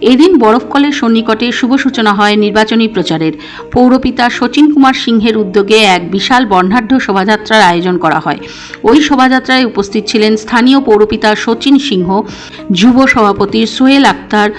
এদিন বরফকলের সন্নিকটে শুভ সূচনা হয় নির্বাচনী প্রচারের। পৌরপিতা সচিন কুমার সিংহের উদ্যোগে এক বিশাল বর্ণাঢ্য শোভাযাত্রার আয়োজন করা হয়। ওই শোভাযাত্রায় উপস্থিত ছিলেন স্থানীয় পৌরপিতা সচিন সিংহ, যুব সভাপতি সোহেল আক্তার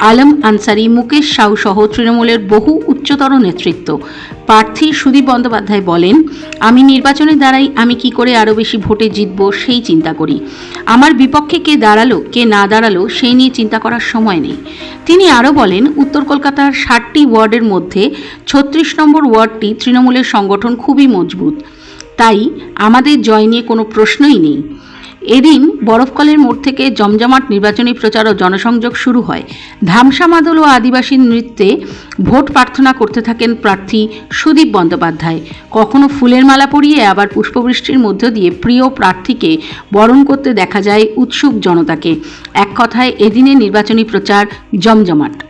আলম আনসারি, মুকেশ সাউ সহ তৃণমূলের বহু উচ্চতর নেতৃত্ব। প্রার্থী সুদীপ বন্দ্যোপাধ্যায় বলেন, আমি নির্বাচনে দাঁড়াই, আমি কি করে আরও বেশি ভোটে জিতব সেই চিন্তা করি। আমার বিপক্ষে কে দাঁড়াল, কে না দাঁড়াল, সেই নিয়ে চিন্তা করার সময় নেই। তিনি আরও বলেন, উত্তর কলকাতার ষাটটি ওয়ার্ডের মধ্যে ছত্রিশ নম্বর ওয়ার্ডটি তৃণমূলের সংগঠন খুবই মজবুত। তাই আমাদের জয় নিয়ে কোনো প্রশ্নই নেই। এদিন বরফকলের মোড় থেকে জমজমাট নির্বাচনী প্রচার ও জনসংযোগ শুরু হয়। ধামসা মাদল ও আদিবাসী নৃত্যে ভোট প্রার্থনা করতে থাকেন প্রার্থী সুদীপ বন্দ্যোপাধ্যায়। কখনো ফুলের মালা পরিয়ে আবার পুষ্পবৃষ্টির মধ্য দিয়ে প্রিয় প্রার্থীকে বরণ করতে দেখা যায় উৎসুক জনতাকে। এক কথায়, এদিনের নির্বাচনী প্রচার জমজমাট।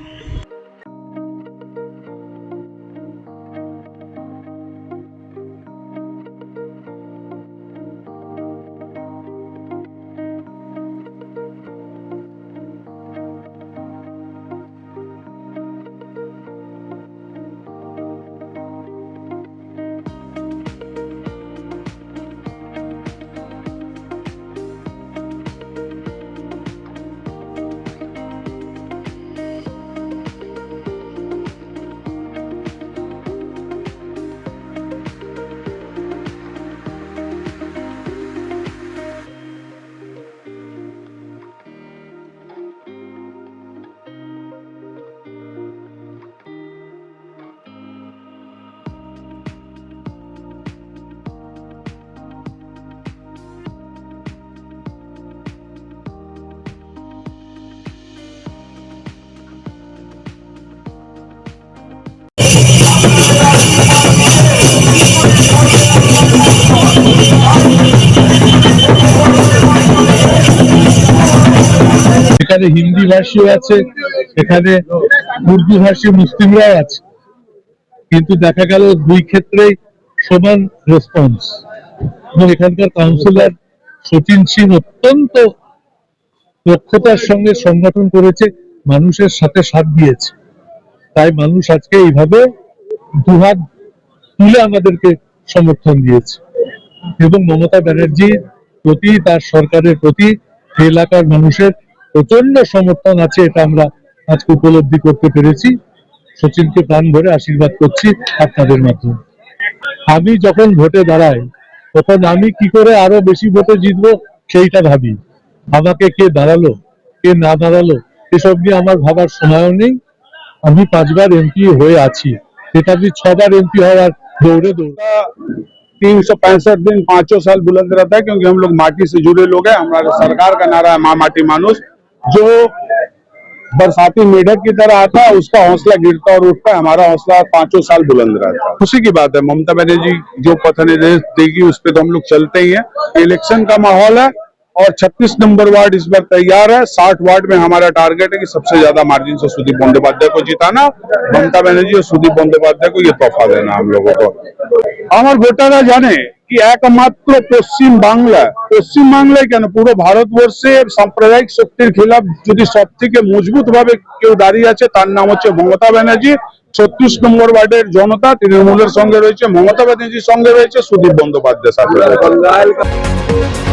এখানে হিন্দি ভাষীও আছে, এখানে উর্দু ভাষী মুসলিমরাও আছে। কিন্তু দেখা গেল দুই ক্ষেত্রেই সমান রেসপন্স এখানকার কাউন্সিলর সচিন সিং অত্যন্ত দক্ষতার সঙ্গে সংগঠন করেছে, মানুষের সাথে সাথ দিয়েছে। তাই মানুষ আজকে এইভাবে দুহাত তুলে আমাদেরকে সমর্থন দিয়েছে। এবং মমতা ব্যানার্জির প্রতি, তার সরকারের প্রতি এলাকার মানুষের প্রচণ্ড সমর্থন আছে, এটা আমরা আজকে উপলব্ধি করতে পেরেছি। সচিনকে প্রাণ ভরে আশীর্বাদ করছি আপনাদের মাধ্যমে। আমি যখন ভোটে দাঁড়াই, তখন আমি কি করে আরও বেশি ভোটে জিতবো সেইটা ভাবি। আমাকে কে দাঁড়াল, কে না দাঁড়াল, এসব নিয়ে আমার ভাবার সময়ও নেই। আমি পাঁচবার এমপি হয়ে আছি। नेताजी छह बार एम पी हर दौड़े दौड़े। तीन सौ पैंसठ दिन पाँचों साल बुलंद रहता है क्योंकि हम लोग माटी से जुड़े लोग हैं, हमारा सरकार का नारा है, माँ माटी मानुस जो बरसाती मेढक की तरह आता है, उसका हौसला गिरता और उठता है, हमारा हौसला पाँचों साल बुलंद रहता है। खुशी की बात है, ममता बनर्जी जो पथ निर्देश देगी उस पर तो हम लोग चलते ही है। इलेक्शन का माहौल है और 36 नंबर वार्ड इस बार तैयार है 60 वार्ड में हमारा टारगेट है कि सबसे ज्यादा मार्जिन से सुदीप बंदोपाध्याय को जिताना ममता बनर्जी और सुदीप बंदोपाध्याय को ये तोहफा देना हम लोगों को আমার ভোটাররা জানে কি একমাত্র পশ্চিম বাংলা পশ্চিম বাংলায় কেন পুরো ভারতবর্ষে সাম্প্রদায়িক শক্তির খিলাফ যদি সব থেকে মজবুত ভাবে কেউ দাঁড়িয়ে আছে তার নাম হচ্ছে মমতা ব্যানার্জি ছত্রিশ নম্বর ওয়ার্ডের জনতা তৃণমূলের সঙ্গে রয়েছে মমতা ব্যানার্জির সঙ্গে রয়েছে সুদীপ বন্দ্যোপাধ্যায়ের সাথে রয়েছে।